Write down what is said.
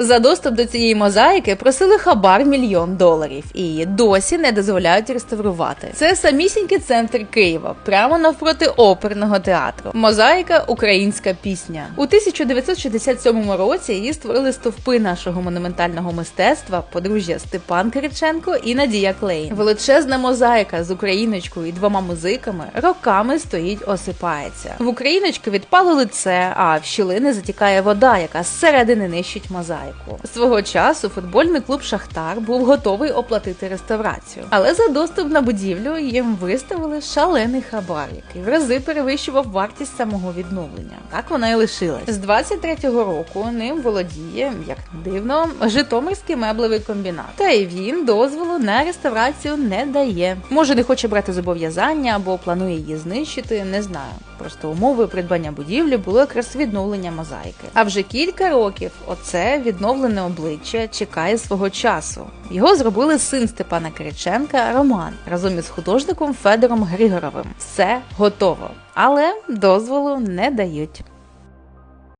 За доступ до цієї мозаїки просили хабар мільйон доларів і її досі не дозволяють реставрувати. Це самісінький центр Києва, прямо навпроти оперного театру. Мозаїка українська пісня. У 1967 році її створили стовпи нашого монументального мистецтва, подружжя Степан Кириченко і Надія Клейн. Величезна мозаїка з україночкою і двома музиками роками стоїть, осипається. В україночки відпало лице, а в щілини затікає вода, яка зсередини нищить мозаїку. Свого часу футбольний клуб Шахтар був готовий оплатити реставрацію, але за доступ на будівлю їм виставили шалений хабар, який в рази перевищував вартість самого відновлення. Так вона і лишилась. З 23-го року ним володіє, як не дивно, Житомирський меблевий комбінат. Та й він дозволу на реставрацію не дає. Може, не хоче брати зобов'язання або планує її знищити, не знаю. Просто умовою придбання будівлі було якраз відновлення мозаїки. А вже кілька років оце відновлене обличчя чекає свого часу. Його зробили син Степана Кириченка Роман разом із художником Федором Григоровим. Все готово, але дозволу не дають.